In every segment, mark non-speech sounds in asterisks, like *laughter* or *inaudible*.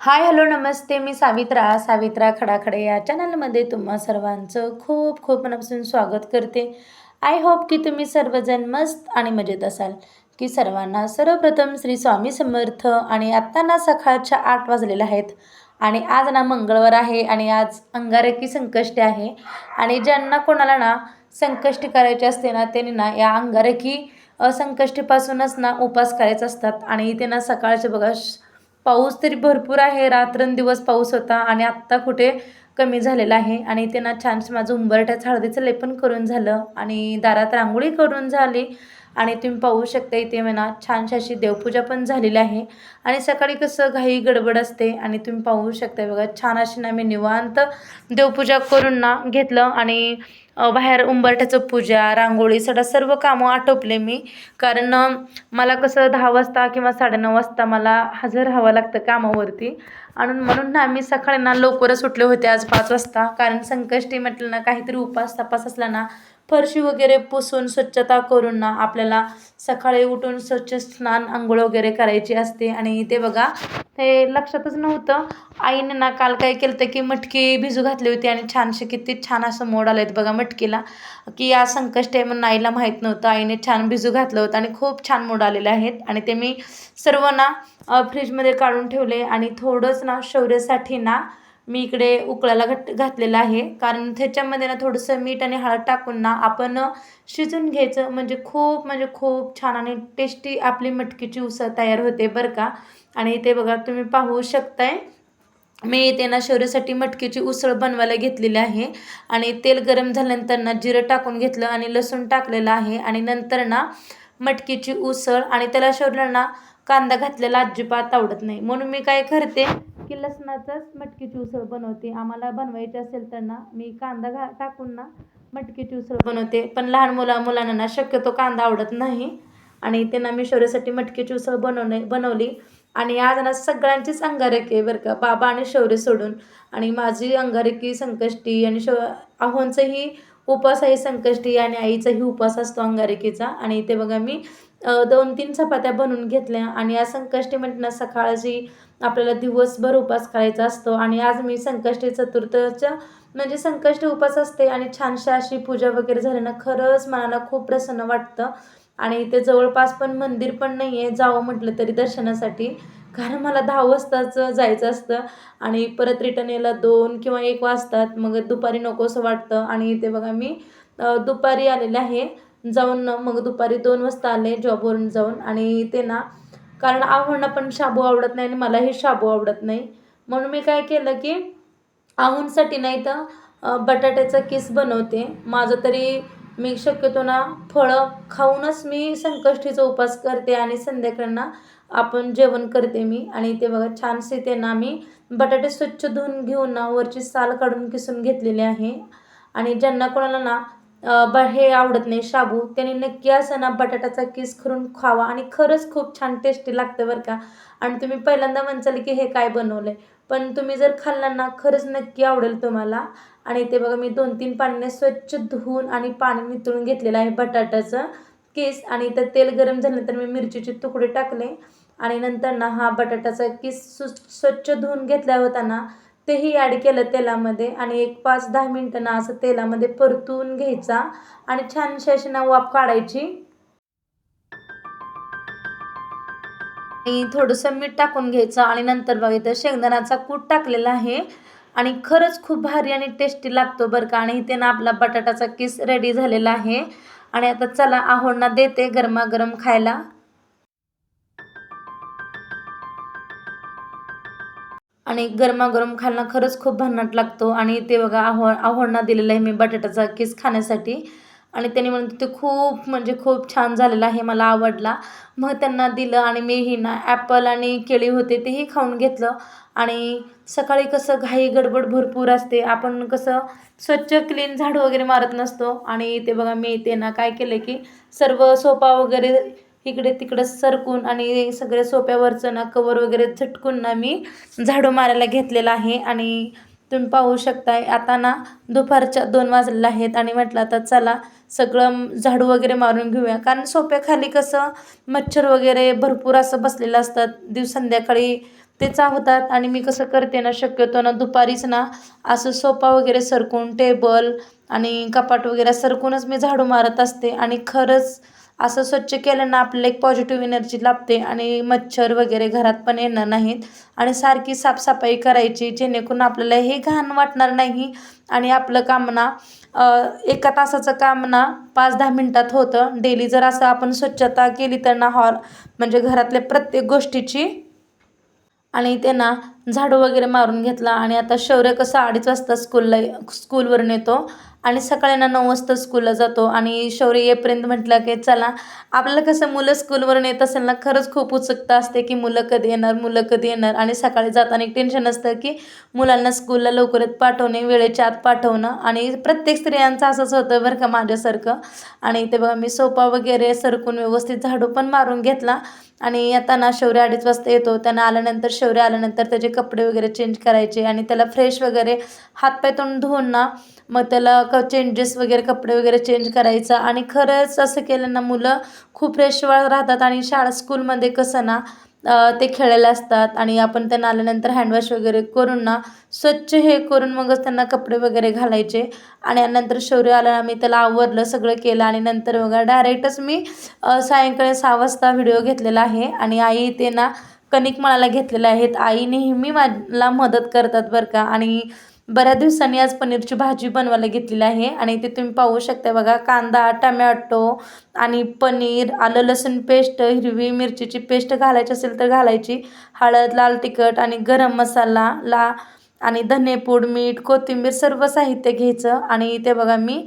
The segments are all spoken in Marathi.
हाय हॅलो नमस्ते. मी सावित्रा सावित्रा खडाखडे या चॅनलमध्ये तुम्हा सर्वांचं खूप खूप मनापासून स्वागत करते. आय होप की तुम्ही सर्वजण मस्त आणि मजेत असाल. की सर्वांना सर्वप्रथम श्री स्वामी समर्थ आणि आत्ता ना सकाळच्या आठ वाजलेल्या आहेत. आणि आज ना मंगळवार आहे आणि आज अंगारकी संकष्टी आहे. आणि ज्यांना कोणाला ना संकष्टी करायची असते ना त्यांनी ना या अंगारकी संकष्टीपासूनच ना उपास करायचे असतात. आणि इथे ना सकाळचे बघा पाऊस तरी भरपूर आहे. रात्रंदिवस पाऊस होता आणि आत्ता कुठे कमी झालेला आहे. आणि ते ना छानसं माझं उंबरठ्याचं हळदीचं लेपन करून झालं आणि दारात रांगोळी करून झाली. आणि तुम्ही पाहू शकता इथे म्हणा छानशी अशी देवपूजा पण झालेली आहे. आणि सकाळी कसं घाई गडबड असते आणि तुम्ही पाहू शकता बघा छान अशी ना मी निवांत देवपूजा करून ना घेतलं आणि बाहेर उंबरठ्याचं पूजा रांगोळी सगळं सर्व कामं आटोपले मी. कारण मला कसं दहा वाजता किंवा साडेनऊ वाजता मला हजर राहावं लागतं कामावरती. आणि म्हणून ना मी सकाळी ना लवकरच उठले होते आज पाच वाजता. कारण संकष्टी म्हटलं ना काहीतरी उपास तपास असला ना फरशी वगैरे पुसून स्वच्छता करून ना आपल्याला सकाळी उठून स्वच्छ स्नान आंघोळ वगैरे करायची असते. आणि ते बघा हे लक्षातच नव्हतं. आईने ना काल काय केलं होतं की मटकी भिजू घातली होती आणि छानशी किती छान असं मोड आलं आहेत बघा मटकीला. की या संकष्ट आहे म्हणून आईला माहीत नव्हतं. आईने छान भिजू घातलं होतं आणि खूप छान मोड आलेले आहेत. आणि ते मी सर्व ना फ्रीजमध्ये काढून ठेवले. आणि थोडंच ना शौर्यासाठी ना मी इकडे उकळायला घट घातलेलं आहे. कारण त्याच्यामध्ये ना थोडंसं मीठ आणि हळद टाकून ना आपण शिजून घ्यायचं म्हणजे खूप म्हणजे खूप छान आणि टेस्टी आपली मटकीची उसळ तयार होते बरं का. आणि ते बघा तुम्ही पाहू शकताय. मी इथे ना शौर्यासाठी मटकीची उसळ बनवायला घेतलेली आहे. आणि तेल गरम झाल्यानंतर ना जिरं टाकून घेतलं आणि लसूण टाकलेलं आहे. आणि नंतर ना मटकीची उसळ आणि त्याला शौर्याला ना कांदा घातलेला अजिबात आवडत नाही. म्हणून मी काय करते की लसणाचंच मटकीची उसळ बनवते. आम्हाला बनवायची असेल तर ना मी कांदा घा टाकून ना मटकीची उसळ बनवते. पण लहान मुला मुलांना ना शक्यतो कांदा आवडत नाही. आणि त्यांना मी शौर्यासाठी मटकीची उसळ बनवणे बनवली. आणि आज ना सगळ्यांचीच अंगारकी आहे बरं का. बाबा आणि शौर्य सोडून. आणि माझी अंगारकी संकष्टी आणि शौ आहोंचंही उपवास आहे संकष्टी आणि आईचाही उपवास असतो अंगारकीचा. आणि ते बघा मी दोन तीन चपात्या बनवून घेतल्या. आणि या संकष्टी म्हटलं सकाळची आपल्याला दिवसभर उपास करायचा असतो आणि आज मी संकष्टी चतुर्थच्या म्हणजे संकष्टी उपास असते आणि छानशा अशी पूजा वगैरे झाल्यानं खरंच मनाला खूप प्रसन्न वाटतं. आणि इथे जवळपास पण मंदिर पण नाही आहे जावं म्हटलं तरी दर्शनासाठी. कारण मला दहा वाजताच जायचं असतं आणि परत रिटर्न यायला दोन किंवा एक वाजतात. मग दुपारी नकोसं वाटतं. आणि ते बघा मी दुपारी आलेले आहे. जाऊन मग दुपारी दोन वाजता आले जॉबवरून जाऊन. आणि ते ना कारण आहोंना पण शाबू आवडत नाही आणि मलाही शाबू आवडत नाही. म्हणून मी काय केलं की आहोंसाठी नाही तर बटाट्याचा किस बनवते. माझं तरी मी शक्यतो ना फळं खाऊनच मी संकष्टीचा उपास करते आणि संध्याकाळना आपण जेवण करते मी. आणि ते बघा छानसे ते ना मी बटाटे स्वच्छ धुवून घेऊन ना वरची साल काढून किसून घेतलेली आहे. आणि ज्यांना कोणाला ना ब हे आवडत नाही. शाबू त्यांनी नक्की असं ना बटाट्याचा किस करून खावा आणि खरंच खूप छान टेस्टी लागतं बरं का. आणि तुम्ही पहिल्यांदा म्हणचाल की हे काय बनवलं आहे पण तुम्ही जर खाल्लं ना खरंच नक्की आवडेल तुम्हाला. आणि ते बघा मी दोन तीन पाण्याने स्वच्छ धुवून आणि पाणी नितळून घेतलेलं आहे बटाट्याचं केस. आणि तर तेल गरम झाल्यानंतर मी मिरचीचे तुकडे टाकले. आणि नंतर ना हा बटाट्याचा किस सु स्वच्छ धुवून घेतला होता ना तेही ॲड केलं तेलामध्ये आणि एक पाच दहा मिनटं ना असं तेलामध्ये परतून घ्यायचा आणि छानशी अशी ना वाफ काढायची. आणि थोडंसं मीठ टाकून घ्यायचं आणि नंतर बघा इथं शेंगदाण्याचा कूट टाकलेला आहे. आणि खरंच खूप भारी आणि टेस्टी लागतो बरं का. आणि इथे ना आपला बटाटाचा किस रेडी झालेला आहे. आणि आता चला आहोंना देते गरमागरम खायला. आणि गरमागरम खायला खरंच खूप भन्नाट लागतो. आणि ते बघा आव्हा आव्हाना दिलेलं आहे मी बटाट्याचा किस खाण्यासाठी. आणि त्यांनी म्हणत ते खूप म्हणजे खूप छान झालेलं आहे मला आवडला. मग त्यांना दिलं आणि मीही ना ॲपल आणि केळी होते तेही खाऊन घेतलं. आणि सकाळी कसं घाई गडबड भरपूर असते आपण कसं स्वच्छ क्लीन झाडू वगैरे मारत नसतो. आणि ते बघा मी ते ना काय केलं की सर्व सोफा वगैरे इकडे तिकडं सरकून आणि सगळ्या सोप्यावरचं ना कवर वगैरे झटकून ना मी झाडू मारायला घेतलेला आहे. आणि तुम्ही पाहू शकताय आता ना दुपारच्या दोन वाजलेल्या आहेत आणि म्हटलं आता चला सगळं झाडू वगैरे मारून घेऊया. कारण सोप्याखाली कसं मच्छर वगैरे भरपूर असं बसलेलं असतात. दिव संध्याकाळी ते चावतात आणि मी कसं करते ना शक्यतो ना दुपारीच ना असं सोफा वगैरे सरकून टेबल आणि कपाट वगैरे सरकूनच मी झाडू मारत असते. आणि खरंच असं स्वच्छ केलं ना आपल्याला एक पॉझिटिव्ह एनर्जी लाभते आणि मच्छर वगैरे घरात पण येणार नाहीत. आणि सारखी साफसफाई करायची जेणेकरून आपल्याला हे घाण वाटणार नाही आणि आपलं काम ना एका तासाचं काम ना पाच दहा मिनटात होतं. डेली जर असं आपण स्वच्छता केली तर ना हॉल म्हणजे घरातल्या प्रत्येक गोष्टीची. आणि त्यांना झाडू वगैरे मारून घेतला आणि आता शौर्य कसं अडीच वाजता स्कूलला स्कूलवरून येतो. आणि सकाळी ना नऊ वाजता स्कूलला जातो. आणि शौर्य येईपर्यंत म्हटलं की चला आपल्याला कसं मुलं स्कूलवरून येत असेल ना खरंच खूप उत्सुकता असते की मुलं कधी येणार मुलं कधी येणार. आणि सकाळी जाताना एक टेन्शन असतं की मुलांना स्कूलला लवकरच पाठवणे वेळेच्या आत पाठवणं. आणि प्रत्येक स्त्रियांचं असंच होतं बरं का माझ्यासारखं. आणि ते बघा मी सोपा वगैरे सरकून व्यवस्थित झाडू पण मारून घेतला. आणि येताना शौर्य अडीच वाजता येतो. त्यांना आल्यानंतर शौर्य आल्यानंतर त्याचे कपडे वगैरे चेंज करायचे. आणि त्याला फ्रेश वगैरे हातपाय तोंड धुवून ना मग त्याला क चेंजेस वगैरे कपडे वगैरे चेंज करायचा. आणि खरंच असं केलं ना मुलं खूप फ्रेश राहतात. आणि शाळा स्कूलमध्ये कसं ना ते खेळायला असतात. आणि आपण त्यांना आल्यानंतर हँडवॉश वगैरे करून ना स्वच्छ हे करून मगच त्यांना कपडे वगैरे घालायचे. आणि नंतर शौर्य आला मी त्याला आवरलं सगळं केलं. आणि नंतर वगैरे डायरेक्टच मी सायंकाळी सहा वाजता व्हिडिओ घेतलेला आहे. आणि आई ते ना कणिक मळायला घेतलेले आहेत. आई नेहमी मला मदत करतात बरं का. आणि बऱ्याच दिवसांनी आज पनीरची भाजी बनवायला घेतलेली आहे आणि ते तुम्ही पाहू शकता बघा कांदा टमॅटो आणि पनीर आलं लसूण पेस्ट हिरवी मिरचीची पेस्ट घालायची असेल तर घालायची. हळद लाल तिखट आणि गरम मसाला ला आणि धनेपूड मीठ कोथिंबीर सर्व साहित्य घ्यायचं. आणि ते बघा मी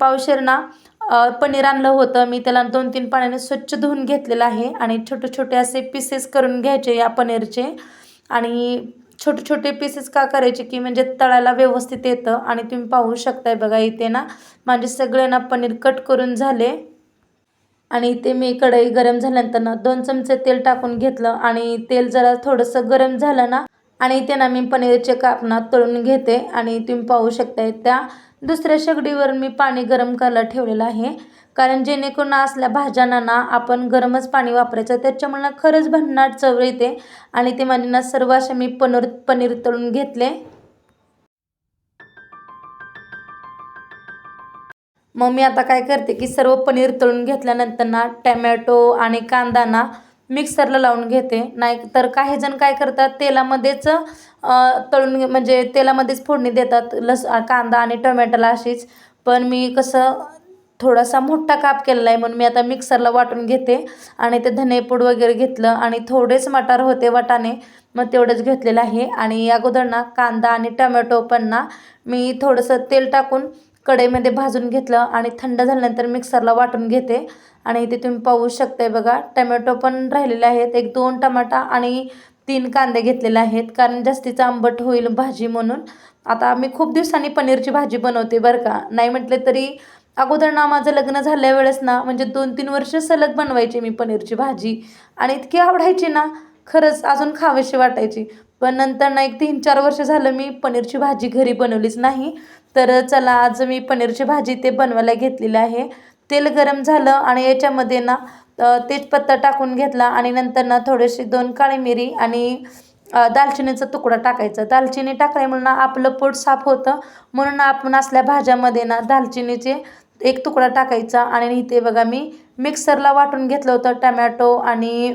पावशेर ना पनीर आणलं होतं. मी त्याला दोन तीन पाण्याने स्वच्छ धुवून घेतलेलं आहे आणि छोटे छोटे असे पीसेस करून घ्यायचे या पनीरचे. आणि छोटे छोटे पीसेस का करायचे की म्हणजे तळायला व्यवस्थित येतं आणि तुम्ही पाहू शकताय बघा इथे ना माझे सगळे ना पनीर कट करून झाले. आणि ते मी कढई गरम झाल्यानंतर ना दोन चमचे तेल टाकून घेतलं आणि तेल जरा थोडंसं गरम झालं ना आणि इथे ना मी पनीरचे कापणा तळून घेते आणि तुम्ही पाहू शकताय त्या दुसऱ्या शेगडीवर मी पाणी गरम करायला ठेवलेलं आहे. कारण जेणेकरून असल्या भाज्यांना ना आपण गरमच पाणी वापरायचं. त्याच्यामुळे खरंच भन्नाट चव येते. आणि ते म्हणजे ना सर्व असे मी पनीर पनीर तळून घेतले. मग मी आता काय करते की सर्व पनीर तळून घेतल्यानंतर ना टॅमॅटो आणि कांदा ना मिक्सरला लावून घेते. नाही तर काही जण काय करतात तेलामध्येच तळून म्हणजे तेलामध्येच फोडणी देतात. लस कांदा आणि टोमॅटोला अशीच. पण मी कसं थोडासा मोठा काप केलेला आहे म्हणून मी आता मिक्सरला वाटून घेते. आणि ते धनेपूड वगैरे घेतलं आणि थोडेच मटार होते वाटाणे मग तेवढंच घेतलेलं आहे. आणि अगोदर ना कांदा आणि टमॅटो पण ना मी थोडंसं तेल टाकून कढईमध्ये भाजून घेतलं आणि थंड झाल्यानंतर मिक्सरला वाटून घेते. आणि इथे तुम्ही पाहू शकताय बघा टमॅटो पण राहिलेले आहेत. एक दोन टमाटा आणि तीन कांदे घेतलेले आहेत. कारण जास्तीचं आंबट होईल भाजी म्हणून. आता मी खूप दिवसांनी पनीरची भाजी बनवते बरं का. नाही म्हटले तरी अगोदर ना माझं लग्न झाल्या वेळेस ना म्हणजे दोन तीन वर्ष सलग बनवायची मी पनीरची भाजी. आणि इतकी आवडायची ना खरंच अजून खावीशी वाटायची. पण नंतर ना एक तीन चार वर्ष झालं मी पनीरची भाजी घरी बनवलीच नाही. तर चला आज मी पनीरची भाजी ते बनवायला घेतलेली आहे. तेल गरम झालं आणि याच्यामध्ये ना तेजपत्ता टाकून घेतला आणि नंतर ना थोडीशी दोन काळी मिरी आणि दालचिनीचा तुकडा टाकायचा. दालचिनी टाकल्यामुळे ना आपलं पोट साफ होतं. म्हणून आपण असल्या भाज्यामध्ये ना दालचिनीचे एक तुकडा टाकायचा आणि इथे बघा मी मिक्सरला वाटून घेतलं होतं टमॅटो आणि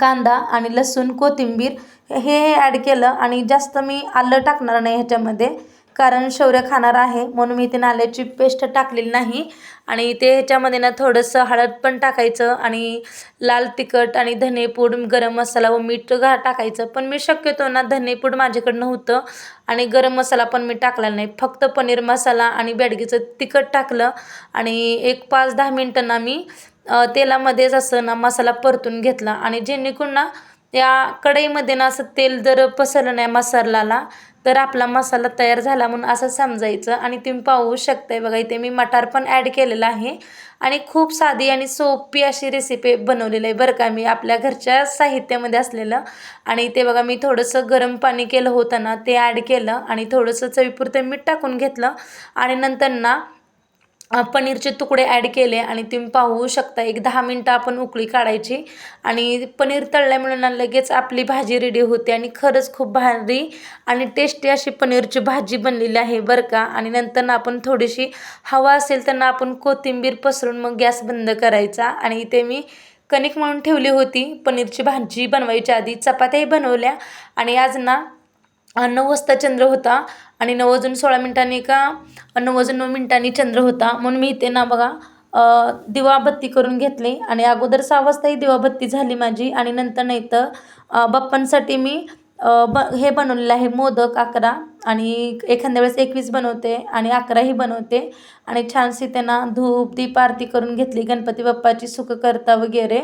कांदा आणि लसूण कोथिंबीर हे ॲड केलं आणि जास्त मी आलं टाकणार नाही ह्याच्यामध्ये. कारण शौर्य खाणार आहे. म्हणून मी इथे नाल्याची पेस्ट टाकलेली नाही. आणि ते ह्याच्यामध्ये ना थोडंसं हळद पण टाकायचं आणि लाल तिखट आणि धनेपूड गरम मसाला व मीठ घा टाकायचं. पण मी शक्यतो ना धनेपूड माझ्याकडनं होतं आणि गरम मसाला पण मी टाकला नाही. फक्त पनीर मसाला आणि बेडगीचं तिखट टाकलं आणि एक पाच दहा मिनटं ना मी तेलामध्येच असं ना मसाला परतून घेतला. आणि जेणेकरून ना त्या कढईमध्ये ना असं तेल जर पसरलं नाही मसाल्याला तर आपला मसाला तयार झाला म्हणून असं समजायचं आणि तुम्ही पाहू शकताय बघा इथे मी मटार पण ॲड केलेलं आहे. आणि खूप साधी आणि सोपी अशी रेसिपी बनवलेली आहे बरं का. मी आपल्या घरच्या साहित्यामध्ये असलेलं. आणि ते बघा मी थोडंसं गरम पाणी केलं होतं ना ते ॲड केलं आणि थोडंसं चवीपुरतं मीठ टाकून घेतलं. आणि नंतर ना पनीरचे तुकडे ॲड केले आणि तुम्ही पाहू शकता एक दहा मिनटं आपण उकळी काढायची आणि पनीर तळल्यामुळे ना लगेच आपली भाजी रेडी होते आणि खरंच खूप भारी आणि टेस्टी अशी पनीरची भाजी बनलेली आहे बरं का. आणि नंतर ना आपण थोडीशी हवा असेल तर ना आपण कोथिंबीर पसरून मग गॅस बंद करायचा आणि इथे मी कणिक म्हणून ठेवली होती. पनीरची भाजी बनवायच्या आधी चपात्याही बनवल्या आणि आज ना नऊ वाजता चंद्र होता. आणि नऊ वाजून सोळा मिनटांनी का? नऊ वाजून नऊ मिनटांनी चंद्र होता. म्हणून मी इथे ना बघा दिवाबत्ती करून घेतली. आणि अगोदर सहा वाजताही दिवाबत्ती झाली माझी. आणि नंतर नाही तर बाप्पांसाठी मी ब हे बनवलेलं आहे मोदक अकरा. आणि एखाद्या वेळेस एकवीस बनवते आणि अकराही बनवते. आणि छानशी त्यांना धूप दीप आरती करून घेतली. गणपती बाप्पाची सुखकर्ता वगैरे.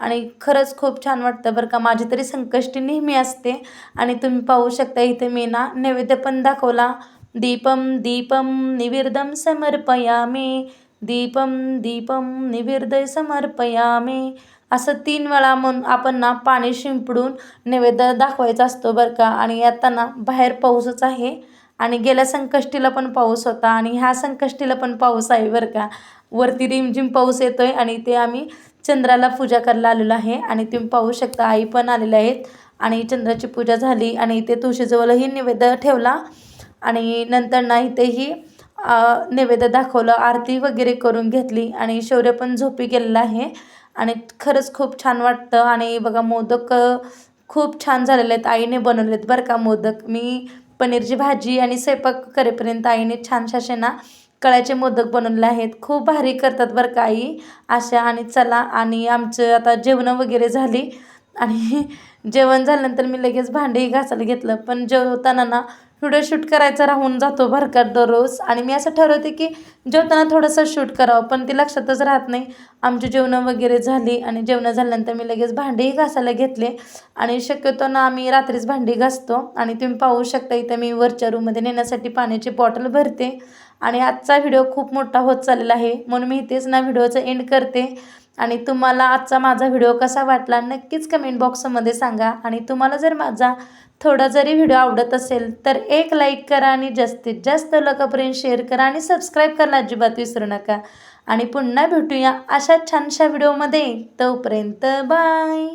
आणि खरंच खूप छान वाटतं बरं का. माझी तरी संकष्टी नेहमी असते. आणि तुम्ही पाहू शकता इथे मी ना नैवेद्य पण दाखवला. दीपम दीपम समर्पया समर्पयामी. दीपम दीपम निवेदय समर्पयामे. असं तीन वेळा म्हणून आपण ना पाणी शिंपडून नैवेद्य दाखवायचा असतो बरं का. आणि आता ना बाहेर पाऊसच आहे. आणि गेल्या संकष्टीला पण पाऊस होता. आणि ह्या संकष्टीला पण पाऊस आहे बरं का. वरती रिमझिम पाऊस येतो आहे आणि ते आम्ही चंद्राला पूजा करायला आलेलो आहे. आणि तुम्ही पाहू शकता आई पण आलेल्या आहेत. आणि चंद्राची पूजा झाली. आणि इथे तुळशीजवळही नैवेद्य ठेवला. आणि नंतर ना इथेही नैवेद्य दाखवलं आरती वगैरे करून घेतली आणि शौर्य पण झोपी गेलेला आहे. आणि खरंच खूप छान वाटतं आणि बघा मोदक खूप छान झालेले आहेत. आईने बनवलेत बरं का मोदक. मी पनीरची भाजी आणि स्वयंपाक करेपर्यंत आईने छानशा असे ना कळ्याचे मोदक बनवलेले आहेत. खूप भारी करतात बरं का आई. अशा आणि चला आणि आमचं आता जेवणं वगैरे झाली. आणि *laughs* जेवण झाल्यानंतर मी लगेच भांडेही घासायला घेतलं. पण जेवताना ना व्हिडिओ शूट करायचा राहून जातो भरकर दररोज. आणि मी असं ठरवते की जेवताना थोडंसं शूट करावं पण ते लक्षातच राहत नाही. आमची जेवणं वगैरे झाली आणि जेवणं झाल्यानंतर मी लगेच भांडेही घासायला घेतले. आणि शक्यतो ना आम्ही रात्रीच भांडी घासतो. आणि तुम्ही पाहू शकता इथं मी वरच्या रूममध्ये नेण्यासाठी पाण्याची बॉटल भरते. आणि आजचा व्हिडिओ खूप मोठा होत चाललेला आहे. म्हणून मी इथेच ना व्हिडिओचं एंड करते. आणि तुम्हाला आजचा माझा व्हिडिओ कसा वाटला नक्कीच कमेंट बॉक्समध्ये सांगा. आणि तुम्हाला जर माझा थोडा जरी व्हिडिओ आवडत असेल तर एक लाईक करा आणि जास्तीत जास्त लोकांपर्यंत शेअर करा आणि सबस्क्राईब करायला अजिबात विसरू नका. आणि पुन्हा भेटूया अशा छानशा व्हिडिओमध्ये. तोपर्यंत बाय.